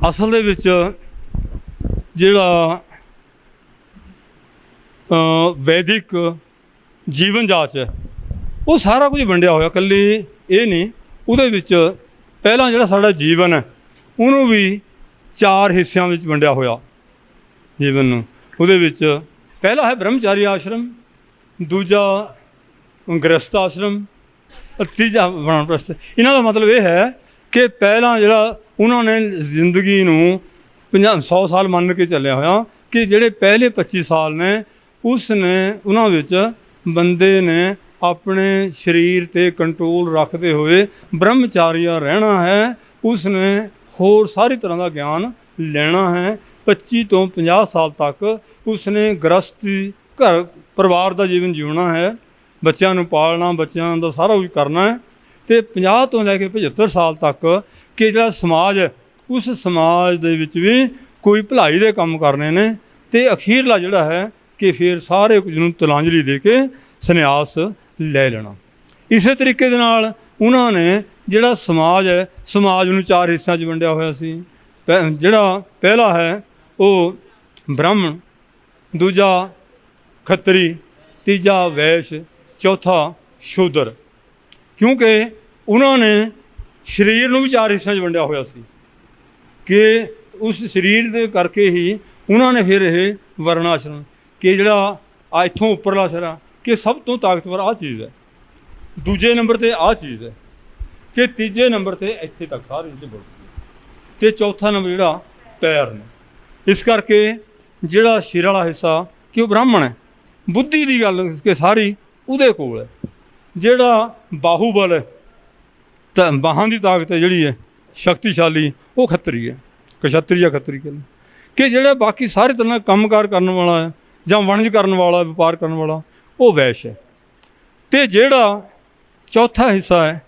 ਅਸਲ ਦੇ ਵਿੱਚ ਜਿਹੜਾ ਵੈਦਿਕ ਜੀਵਨ ਜਾਚ ਹੈ, ਉਹ ਸਾਰਾ ਕੁਝ ਵੰਡਿਆ ਹੋਇਆ, ਇਕੱਲੀ ਇਹ ਨਹੀਂ। ਉਹਦੇ ਵਿੱਚ ਪਹਿਲਾਂ ਜਿਹੜਾ ਸਾਡਾ ਜੀਵਨ ਹੈ, ਉਹਨੂੰ ਵੀ ਚਾਰ ਹਿੱਸਿਆਂ ਵਿੱਚ ਵੰਡਿਆ ਹੋਇਆ ਜੀਵਨ ਨੂੰ। ਉਹਦੇ ਵਿੱਚ ਪਹਿਲਾ ਹੈ ਬ੍ਰਹਮਚਾਰੀ ਆਸ਼ਰਮ, ਦੂਜਾ ਗ੍ਰਸਥ ਆਸ਼ਰਮ ਅਤੇ ਤੀਜਾ ਵਣਪ੍ਰਸਥ ਇਹਨਾਂ ਦਾ ਮਤਲਬ ਇਹ ਹੈ ਕਿ ਪਹਿਲਾਂ ਜਿਹੜਾ ਉਹਨਾਂ ਨੇ ਜ਼ਿੰਦਗੀ ਨੂੰ 50 100 ਸਾਲ ਮੰਨ ਕੇ ਚੱਲਿਆ ਹੋਇਆ ਕਿ ਜਿਹੜੇ ਪਹਿਲੇ 25 ਸਾਲ ਨੇ, ਉਸ ਨੇ ਉਹਨਾਂ ਵਿੱਚ ਬੰਦੇ ਨੇ ਆਪਣੇ ਸਰੀਰ ਤੇ ਕੰਟਰੋਲ ਰੱਖਦੇ ਹੋਏ ਬ੍ਰਹਮਚਾਰੀਆ ਰਹਿਣਾ ਹੈ, ਉਸ ਨੇ ਹੋਰ ਸਾਰੀ ਤਰ੍ਹਾਂ ਦਾ ਗਿਆਨ ਲੈਣਾ ਹੈ। 25 ਤੋਂ 50 ਸਾਲ ਤੱਕ ਉਸ ਨੇ ਗ੍ਰਸਤੀ ਘਰ, ਪਰਿਵਾਰ ਦਾ ਜੀਵਨ ਜਿਉਣਾ ਹੈ। ਬੱਚਿਆਂ ਨੂੰ ਪਾਲਣਾ, ਬੱਚਿਆਂ ਦਾ ਸਾਰਾ ਕੁਝ ਕਰਨਾ ਹੈ। ਤੇ 50 ਤੋਂ ਲੈ ਕੇ 75 ਸਾਲ ਤੱਕ ਕਿ ਜਿਹੜਾ ਸਮਾਜ ਹੈ ਉਸ ਸਮਾਜ ਦੇ ਵਿੱਚ ਵੀ ਕੋਈ ਭਲਾਈ ਦੇ ਕੰਮ ਕਰਨੇ ਨੇ ਤੇ ਅਖੀਰਲਾ ਜਿਹੜਾ ਹੈ ਕਿ ਫਿਰ ਸਾਰੇ ਕੁਝ ਨੂੰ ਤਲਾਂਜਲੀ ਦੇ ਕੇ ਸੰਨਿਆਸ ਲੈ ਲੈਣਾ। ਇਸੇ ਤਰੀਕੇ ਦੇ ਨਾਲ ਉਹਨਾਂ ਨੇ ਜਿਹੜਾ ਸਮਾਜ ਹੈ, ਸਮਾਜ ਨੂੰ ਚਾਰ ਹਿੱਸਿਆਂ 'ਚ ਵੰਡਿਆ ਹੋਇਆ ਸੀ। ਪਹਿ- ਜਿਹੜਾ ਪਹਿਲਾ ਹੈ, ਉਹ ਬ੍ਰਾਹਮਣ, ਦੂਜਾ ਖੱਤਰੀ, ਤੀਜਾ ਵੈਸ਼, ਚੌਥਾ ਸ਼ੂਦਰ। ਕਿਉਂਕਿ ਉਹਨਾਂ ਨੇ ਸਰੀਰ ਨੂੰ ਵੀ ਚਾਰ ਹਿੱਸਿਆਂ 'ਚ ਵੰਡਿਆ ਹੋਇਆ ਸੀ ਕਿ ਉਸ ਸਰੀਰ ਦੇ ਕਰਕੇ ਹੀ ਉਹਨਾਂ ਨੇ ਫਿਰ ਇਹ ਵਰਨਾਸ਼ਰਮ ਕਿ ਜਿਹੜਾ ਆ ਇੱਥੋਂ ਉੱਪਰਲਾ ਸਿਰਾ ਕਿ ਸਭ ਤੋਂ ਤਾਕਤਵਰ ਆ ਚੀਜ਼ ਹੈ। ਦੂਜੇ ਨੰਬਰ ਤੇ ਆ ਚੀਜ਼ ਹੈ ਕਿ ਤੀਜੇ ਨੰਬਰ ਤੇ ਇੱਥੇ ਤੱਕ ਸਾਰੇ ਜਿਹੜੇ ਬੋਲ ਤੇ ਚੌਥਾ ਨੰਬਰ ਜਿਹੜਾ ਪੈਰ ਨੇ। ਇਸ ਕਰਕੇ ਜਿਹੜਾ ਸਿਰ ਵਾਲਾ ਹਿੱਸਾ, ਕਿ ਉਹ ਬ੍ਰਾਹਮਣ ਹੈ। ਬੁੱਧੀ ਦੀ ਗੱਲ ਕਿ ਸਾਰੀ ਉਹਦੇ ਕੋਲ ਹੈ। ਜਿਹੜਾ ਬਾਹੂਬਲ ਹੈ ਤਾਂ ਬਾਹਾਂ ਦੀ ਤਾਕਤ ਹੈ ਜਿਹੜੀ ਹੈ, ਸ਼ਕਤੀਸ਼ਾਲੀ, ਉਹ ਖੱਤਰੀ ਹੈ, ਕਸ਼ਤਰੀ ਜਾਂ ਖੱਤਰੀ ਕਹਿੰਦੇ ਕਿ ਜਿਹੜਾ ਬਾਕੀ ਸਾਰੇ ਤਰ੍ਹਾਂ ਦਾ ਕੰਮਕਾਰ ਕਰਨ ਵਾਲਾ ਹੈ ਜਾਂ ਵਣਜ ਕਰਨ ਵਾਲਾ, ਵਪਾਰ ਕਰਨ ਵਾਲਾ, ਉਹ ਵੈਸ਼ ਹੈ। ਤੇ ਜਿਹੜਾ ਚੌਥਾ ਹਿੱਸਾ ਹੈ,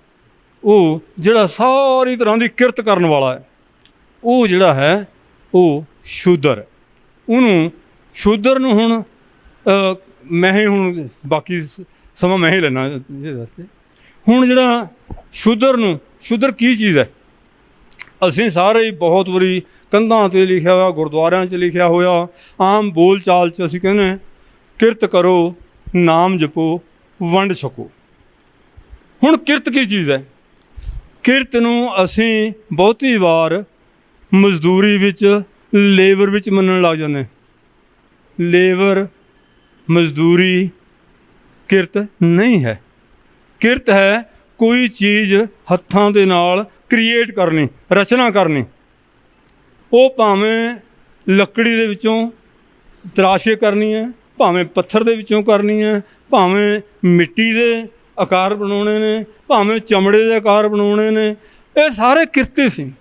ਉਹ ਜਿਹੜਾ ਸਾਰੀ ਤਰ੍ਹਾਂ ਦੀ ਕਿਰਤ ਕਰਨ ਵਾਲਾ ਹੈ, ਉਹ ਜਿਹੜਾ ਹੈ, ਉਹ ਸ਼ੂਦਰ ਹੈ। ਉਹਨੂੰ ਸ਼ੂਦਰ ਨੂੰ ਹੁਣ ਮੈਂ ਹੀ ਹੁਣ ਬਾਕੀ ਸਮਾਂ ਮੈਂ ਹੀ ਲੈਣਾ ਇਹਦੇ ਵਾਸਤੇ। ਹੁਣ ਜਿਹੜਾ ਸ਼ੂਦਰ ਨੂੰ, ਸ਼ੂਦਰ ਕੀ ਚੀਜ਼ ਹੈ? ਅਸੀਂ ਸਾਰੇ ਹੀ ਬਹੁਤ ਵਾਰੀ ਕੰਧਾਂ ਤੇ ਲਿਖਿਆ ਹੋਇਆ, ਗੁਰਦੁਆਰਿਆਂ 'ਚ ਲਿਖਿਆ ਹੋਇਆ, ਆਮ ਬੋਲ ਚਾਲ 'ਚ ਅਸੀਂ ਕਹਿੰਦੇ ਕਿਰਤ ਕਰੋ, ਨਾਮ ਜਪੋ, ਵੰਡ ਛਕੋ। ਹੁਣ ਕਿਰਤ ਕੀ ਚੀਜ਼ ਹੈ? ਕਿਰਤ ਨੂੰ ਅਸੀਂ ਬਹੁਤੀ ਵਾਰ ਮਜ਼ਦੂਰੀ ਵਿੱਚ, ਲੇਬਰ ਵਿੱਚ ਮੰਨਣ ਲੱਗ ਜਾਂਦੇ ਲੇਬਰ, ਮਜ਼ਦੂਰੀ, ਕਿਰਤ ਨਹੀਂ ਹੈ। ਕਿਰਤ ਹੈ ਕੋਈ ਚੀਜ਼ ਹੱਥਾਂ ਦੇ ਨਾਲ ਕ੍ਰੀਏਟ ਕਰਨੀ, ਰਚਨਾ ਕਰਨੀ। ਉਹ ਭਾਵੇਂ ਲੱਕੜੀ ਦੇ ਵਿੱਚੋਂ ਤਰਾਸ਼ੇ ਕਰਨੀ ਹੈ, ਭਾਵੇਂ ਪੱਥਰ ਦੇ ਵਿੱਚੋਂ ਕਰਨੀ ਹੈ, ਭਾਵੇਂ ਮਿੱਟੀ ਦੇ ਆਕਾਰ ਬਣਾਉਣੇ ਨੇ, ਭਾਵੇਂ ਚਮੜੇ ਦੇ ਆਕਾਰ ਬਣਾਉਣੇ ਨੇ, ਇਹ ਸਾਰੇ ਕਿਰਤੇ ਸੀ।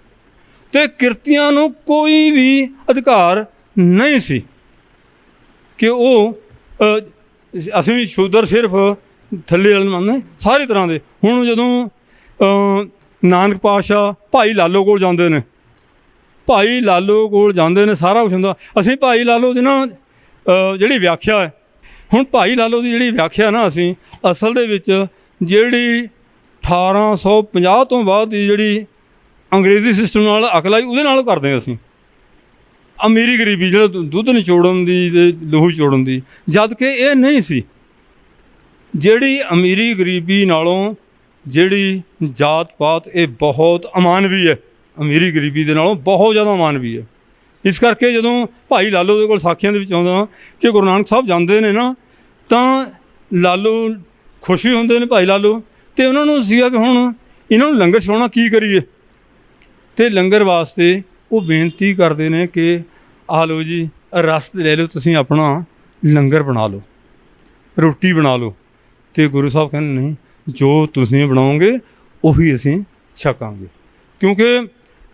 ਤੇ ਕਿਰਤੀਆਂ ਨੂੰ ਕੋਈ ਵੀ ਅਧਿਕਾਰ ਨਹੀਂ ਸੀ ਕਿ ਉਹ ਅਸੀਂ ਸ਼ੂਦਰ ਸਿਰਫ ਥੱਲੇ ਵਾਲੇ ਨੂੰ ਮੰਨਦੇ ਸਾਰੇ ਤਰ੍ਹਾਂ ਦੇ। ਹੁਣ ਜਦੋਂ ਨਾਨਕ ਪਾਸ਼ਾ ਭਾਈ ਲਾਲੋ ਕੋਲ ਜਾਂਦੇ ਨੇ, ਭਾਈ ਲਾਲੋ ਕੋਲ ਜਾਂਦੇ ਨੇ, ਸਾਰਾ ਕੁਝ ਹੁੰਦਾ। ਅਸੀਂ ਭਾਈ ਲਾਲੋ ਦੀ ਨਾ ਜਿਹੜੀ ਵਿਆਖਿਆ ਹੈ, ਹੁਣ ਭਾਈ ਲਾਲੋ ਦੀ ਜਿਹੜੀ ਵਿਆਖਿਆ ਨਾ ਅਸੀਂ, ਅਸਲ ਦੇ ਵਿੱਚ ਜਿਹੜੀ 1850 ਤੋਂ ਬਾਅਦ ਦੀ ਜਿਹੜੀ ਅੰਗਰੇਜ਼ੀ ਸਿਸਟਮ ਨਾਲ ਅਕਲ ਆਈ, ਉਹਦੇ ਨਾਲ ਕਰਦੇ ਹਾਂ ਅਸੀਂ। ਅਮੀਰੀ ਗਰੀਬੀ, ਜਿਹੜਾ ਦੁੱਧ ਨਿਚੋੜਨ ਦੀ ਤੇ ਲਹੂ ਚੋੜਨ ਦੀ, ਜਦ ਕਿ ਇਹ ਨਹੀਂ ਸੀ। ਜਿਹੜੀ ਅਮੀਰੀ ਗਰੀਬੀ ਨਾਲੋਂ ਜਿਹੜੀ ਜਾਤ ਪਾਤ ਇਹ ਬਹੁਤ ਅਮਾਨਵੀ ਹੈ, ਅਮੀਰੀ ਗਰੀਬੀ ਦੇ ਨਾਲੋਂ ਬਹੁਤ ਜ਼ਿਆਦਾ ਅਮਾਨਵੀ ਹੈ। ਇਸ ਕਰਕੇ ਜਦੋਂ ਭਾਈ ਲਾਲੋ ਦੇ ਕੋਲ ਸਾਖੀਆਂ ਦੇ ਵਿੱਚ ਆਉਂਦਾ ਕਿ ਗੁਰੂ ਨਾਨਕ ਸਾਹਿਬ ਜਾਂਦੇ ਨੇ ਨਾ, ਤਾਂ ਲਾਲੋ ਖੁਸ਼ ਵੀ ਹੁੰਦੇ ਨੇ ਭਾਈ ਲਾਲੋ ਤੇ ਉਹਨਾਂ ਨੂੰ ਸੀਗਾ ਕਿ ਹੁਣ ਇਹਨਾਂ ਨੂੰ ਲੰਗਰ ਛੋਣਾ ਕੀ ਕਰੀਏ? ਤੇ ਲੰਗਰ ਵਾਸਤੇ ਉਹ ਬੇਨਤੀ ਕਰਦੇ ਨੇ ਕਿ ਆ ਲਓ ਜੀ ਰਸ ਲੈ ਲਓ, ਤੁਸੀਂ ਆਪਣਾ ਲੰਗਰ ਬਣਾ ਲਓ, ਰੋਟੀ ਬਣਾ ਲਓ। ਤੇ ਗੁਰੂ ਸਾਹਿਬ ਕਹਿੰਦੇ ਨਹੀਂ, ਜੋ ਤੁਸੀਂ ਬਣਾਓਗੇ, ਉਹੀ ਅਸੀਂ ਛਕਾਂਗੇ। ਕਿਉਂਕਿ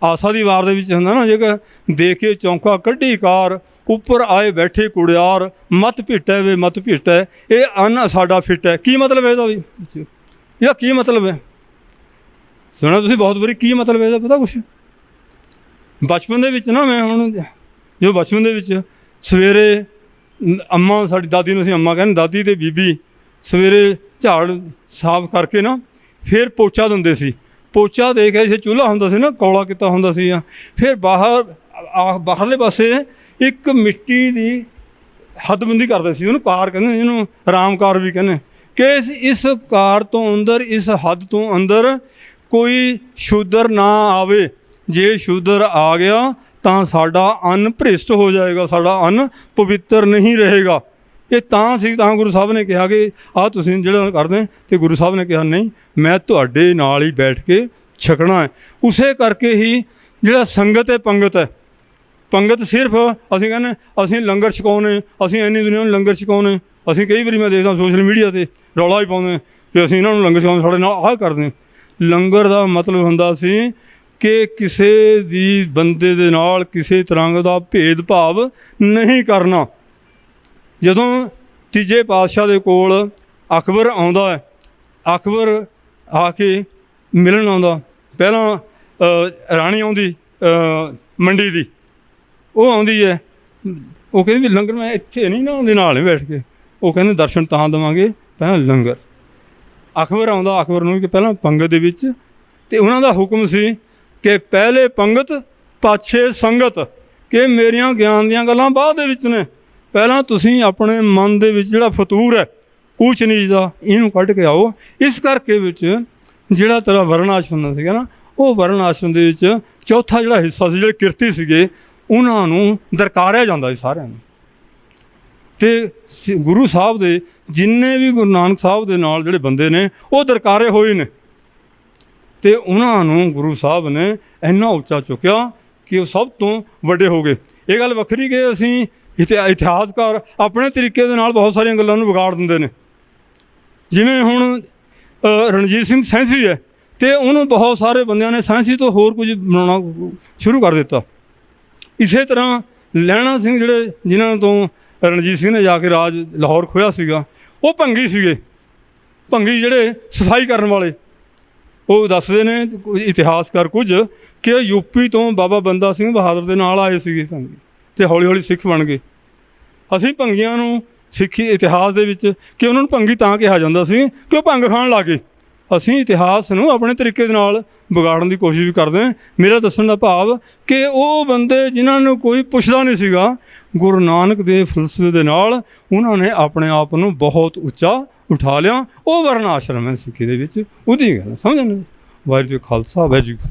ਆਸਾ ਦੀ ਵਾਰ ਦੇ ਵਿੱਚ ਹੁੰਦਾ ਨਾ, ਜੇਕਰ ਦੇਖੇ ਚੌਂਕਾ ਕੱਢੀ ਕਾਰ, ਉੱਪਰ ਆਏ ਬੈਠੇ ਕੁੜਿਆਰ, ਮਤ ਭਿਟੈ ਵੇ ਮਤ ਭਿਟੈ, ਇਹ ਅੰਨ ਸਾਡਾ ਫਿੱਟ ਹੈ। ਕੀ ਮਤਲਬ ਹੈ ਇਹਦਾ ਵੀ? ਇਹਦਾ ਕੀ ਮਤਲਬ ਹੈ? ਸੁਣਿਆ ਤੁਸੀਂ ਬਹੁਤ ਵਾਰੀ, ਕੀ ਮਤਲਬ ਇਹਦਾ ਪਤਾ ਕੁਛ? ਬਚਪਨ ਦੇ ਵਿੱਚ ਨਾ ਮੈਂ ਹੁਣ, ਜੋ ਬਚਪਨ ਦੇ ਵਿੱਚ ਸਵੇਰੇ ਅੰਮਾ, ਸਾਡੀ ਦਾਦੀ ਨੂੰ ਅਸੀਂ ਅੰਮਾ ਕਹਿੰਦੇ, ਦਾਦੀ ਤੇ ਬੀਬੀ ਸਵੇਰੇ ਝਾੜ ਸਾਫ਼ ਕਰਕੇ ਨਾ ਫਿਰ ਪੋਚਾ ਦਿੰਦੇ ਸੀ। ਪੋਚਾ ਦੇ ਕੇ ਇਸੇ ਚੁੱਲ੍ਹਾ ਹੁੰਦਾ ਸੀ ਨਾ, ਕੌਲਾ ਕੀਤਾ ਹੁੰਦਾ ਸੀ ਆ ਫਿਰ ਬਾਹਰ, ਆ ਬਾਹਰਲੇ ਪਾਸੇ ਇੱਕ ਮਿੱਟੀ ਦੀ ਹੱਦਬੰਦੀ ਕਰਦੇ ਸੀ। ਉਹਨੂੰ ਕਾਰ ਕਹਿੰਦੇ ਜਿਹਨੂੰ ਰਾਮਕਾਰ ਵੀ ਕਹਿੰਦੇ ਕਿ ਇਸ ਇਸ ਕਾਰ ਤੋਂ ਅੰਦਰ, ਇਸ ਹੱਦ ਤੋਂ ਅੰਦਰ ਕੋਈ ਸ਼ੂਦਰ ਨਾ ਆਵੇ। ਜੇ ਸ਼ੂਦਰ ਆ ਗਿਆ ਤਾਂ ਸਾਡਾ ਅੰਨ ਭ੍ਰਿਸ਼ਟ ਹੋ ਜਾਏਗਾ, ਸਾਡਾ ਅੰਨ ਪਵਿੱਤਰ ਨਹੀਂ ਰਹੇਗਾ। ਇਹ ਤਾਂ ਸੀ, ਤਾਂ ਗੁਰੂ ਸਾਹਿਬ ਨੇ ਕਿਹਾ ਕਿ ਆਹ ਤੁਸੀਂ ਜਿਹੜਾ ਕਰਦੇ, ਤੇ ਗੁਰੂ ਸਾਹਿਬ ਨੇ ਕਿਹਾ, ਨਹੀਂ, ਮੈਂ ਤੁਹਾਡੇ ਨਾਲ ਹੀ ਬੈਠ ਕੇ ਛਕਣਾ ਹੈ। ਉਸੇ ਕਰਕੇ ਹੀ ਜਿਹੜਾ ਸੰਗਤ ਹੈ, ਪੰਗਤ ਹੈ। ਪੰਗਤ ਸਿਰਫ ਅਸੀਂ ਕਹਿੰਦੇ, ਅਸੀਂ ਲੰਗਰ ਛਕਾਉਣੇ ਅਸੀਂ ਇੰਨੀ ਦੁਨੀਆ ਨੂੰ ਲੰਗਰ ਛਕਾਉਣੇ ਅਸੀਂ ਕਈ ਵਾਰੀ ਮੈਂ ਦੇਖਦਾ ਸੋਸ਼ਲ ਮੀਡੀਆ ਤੇ ਰੌਲਾ ਹੀ ਪਾਉਂਦੇ ਕਿ ਅਸੀਂ ਇਹਨਾਂ ਨੂੰ ਲੰਗਰ ਛਕਾਉਣੇ ਸਾਡੇ ਨਾਲ ਆਹ ਕਰਦੇ ਲੰਗਰ ਦਾ ਮਤਲਬ ਹੁੰਦਾ ਸੀ ਕਿ ਕਿਸੇ ਦੀ ਬੰਦੇ ਦੇ ਨਾਲ ਕਿਸੇ ਤਰ੍ਹਾਂ ਦਾ ਭੇਦਭਾਵ ਨਹੀਂ ਕਰਨਾ। ਜਦੋਂ ਤੀਜੇ ਪਾਤਸ਼ਾਹ ਦੇ ਕੋਲ ਅਕਬਰ ਆਉਂਦਾ ਹੈ, ਅਕਬਰ ਆ ਕੇ ਮਿਲਣ ਆਉਂਦਾ। ਪਹਿਲਾਂ ਰਾਣੀ ਆਉਂਦੀ ਮੰਡੀ ਦੀ। ਉਹ ਆਉਂਦੀ ਹੈ। ਉਹ ਕਹਿੰਦੀ ਵੀ ਲੰਗਰ ਮੈਂ ਇੱਥੇ ਨਹੀਂ ਨਾ, ਉਹਦੇ ਨਾਲ ਹੀ ਬੈਠ ਕੇ। ਉਹ ਕਹਿੰਦੇ ਦਰਸ਼ਨ ਤਾਂ ਦੇਵਾਂਗੇ, ਪਹਿਲਾਂ ਲੰਗਰ। ਅਕਬਰ ਆਉਂਦਾ, ਅਕਬਰ ਨੂੰ ਕਿ ਪਹਿਲਾਂ ਪੰਗਤ ਦੇ ਵਿੱਚ। ਤੇ ਉਹਨਾਂ ਦਾ ਹੁਕਮ ਸੀ ਕਿ ਪਹਿਲੇ ਪੰਗਤ, ਪਾਛੇ ਸੰਗਤ, ਕਿ ਮੇਰੀਆਂ ਗਿਆਨ ਦੀਆਂ ਗੱਲਾਂ ਬਾਅਦ ਦੇ ਵਿੱਚ ਨੇ। ਪਹਿਲਾਂ ਤੁਸੀਂ ਆਪਣੇ ਮਨ ਦੇ ਵਿੱਚ ਜਿਹੜਾ ਫਤੂਰ ਹੈ ਊਚ ਨੀਚ ਦਾ ਇਹਨੂੰ ਕੱਢ ਕੇ ਆਓ। ਇਸ ਕਰਕੇ ਵਿੱਚ ਜਿਹੜਾ ਤੇਰਾ ਵਰਣ ਆਸ਼ਰਮ ਦਾ ਸੀਗਾ ਨਾ, ਉਹ ਵਰਣ ਆਸ਼ਰਮ ਦੇ ਵਿੱਚ ਚੌਥਾ ਜਿਹੜਾ ਹਿੱਸਾ ਸੀ, ਜਿਹੜੇ ਕਿਰਤੀ ਸੀਗੇ, ਉਹਨਾਂ ਨੂੰ ਦਰਕਾਰਿਆ ਜਾਂਦਾ ਸੀ ਸਾਰਿਆਂ ਨੂੰ। ਤੇ ਗੁਰੂ ਸਾਹਿਬ ਦੇ ਜਿੰਨੇ ਵੀ ਗੁਰੂ ਨਾਨਕ ਸਾਹਿਬ ਦੇ ਨਾਲ ਜਿਹੜੇ ਬੰਦੇ ਨੇ, ਉਹ ਦਰਕਾਰੇ ਹੋਏ ਨੇ। ਤੇ ਉਹਨਾਂ ਨੂੰ ਗੁਰੂ ਸਾਹਿਬ ਨੇ ਇੰਨਾ ਉੱਚਾ ਚੁੱਕਿਆ ਕਿ ਉਹ ਸਭ ਤੋਂ ਵੱਡੇ ਹੋ ਗਏ। ਇਹ ਗੱਲ ਵੱਖਰੀ ਕਿ ਅਸੀਂ ਇਤਿ- ਇਤਿਹਾਸਕਾਰ ਆਪਣੇ ਤਰੀਕੇ ਦੇ ਨਾਲ ਬਹੁਤ ਸਾਰੀਆਂ ਗੱਲਾਂ ਨੂੰ ਵਿਗਾੜ ਦਿੰਦੇ ਨੇ। ਜਿਵੇਂ ਹੁਣ ਰਣਜੀਤ ਸਿੰਘ ਸੈਂਸੀ ਹੈ ਤੇ ਉਹਨੂੰ ਬਹੁਤ ਸਾਰੇ ਬੰਦਿਆਂ ਨੇ ਸੈਂਸੀ ਤੋਂ ਹੋਰ ਕੁਝ ਬਣਾਉਣਾ ਸ਼ੁਰੂ ਕਰ ਦਿੱਤਾ। ਇਸੇ ਤਰ੍ਹਾਂ ਲਹਿਣਾ ਸਿੰਘ ਜਿਹੜੇ, ਜਿਨ੍ਹਾਂ ਤੋਂ ਰਣਜੀਤ ਸਿੰਘ ਨੇ ਜਾ ਕੇ ਰਾਜ ਲਾਹੌਰ ਖੋਇਆ ਸੀਗਾ, ਉਹ ਭੰਗੀ ਸੀਗੇ। ਭੰਗੀ ਜਿਹੜੇ ਸਫ਼ਾਈ ਕਰਨ ਵਾਲੇ। ਉਹ ਦੱਸਦੇ ਨੇ ਇਤਿਹਾਸਕਾਰ ਕੁਝ ਕਿ ਯੂਪੀ ਤੋਂ ਬਾਬਾ ਬੰਦਾ ਸਿੰਘ ਬਹਾਦਰ ਦੇ ਨਾਲ ਆਏ ਸੀਗੇ ਭੰਗੀ। ਤੇ ਹੌਲੀ ਹੌਲੀ ਸਿੱਖ ਬਣ ਗਏ। ਅਸੀਂ ਭੰਗੀਆਂ ਨੂੰ ਸਿੱਖੀ ਇਤਿਹਾਸ ਦੇ ਵਿੱਚ ਕਿ ਉਹਨਾਂ ਨੂੰ ਭੰਗੀ ਤਾਂ ਕਿਹਾ ਜਾਂਦਾ ਸੀ ਕਿ ਉਹ ਭੰਗ ਖਾਣ ਲੱਗੇ ਅਸੀਂ ਇਤਿਹਾਸ ਨੂੰ ਆਪਣੇ ਤਰੀਕੇ ਦੇ ਨਾਲ ਵਿਗਾੜਨ ਦੀ ਕੋਸ਼ਿਸ਼ ਵੀ ਕਰਦੇ ਹਾਂ। ਮੇਰਾ ਦੱਸਣ ਦਾ ਭਾਵ ਕਿ ਉਹ ਬੰਦੇ ਜਿਨ੍ਹਾਂ ਨੂੰ ਕੋਈ ਪੁੱਛਦਾ ਨਹੀਂ ਸੀਗਾ, ਗੁਰੂ ਨਾਨਕ ਦੇ ਫਲਸਫੇ ਦੇ ਨਾਲ ਉਹਨਾਂ ਨੇ ਆਪਣੇ ਆਪ ਨੂੰ ਬਹੁਤ ਉੱਚਾ ਉਠਾ ਲਿਆ। ਉਹ ਵਰਨ ਆਸ਼ਰਮ ਹੈ ਸਿੱਖੀ ਦੇ ਵਿੱਚ। ਉਹਦੀ ਗੱਲ ਸਮਝਣ ਵਾਹਿਗੁਰੂ ਖਾਲਸਾ, ਵਾਹਿਗੁਰੂ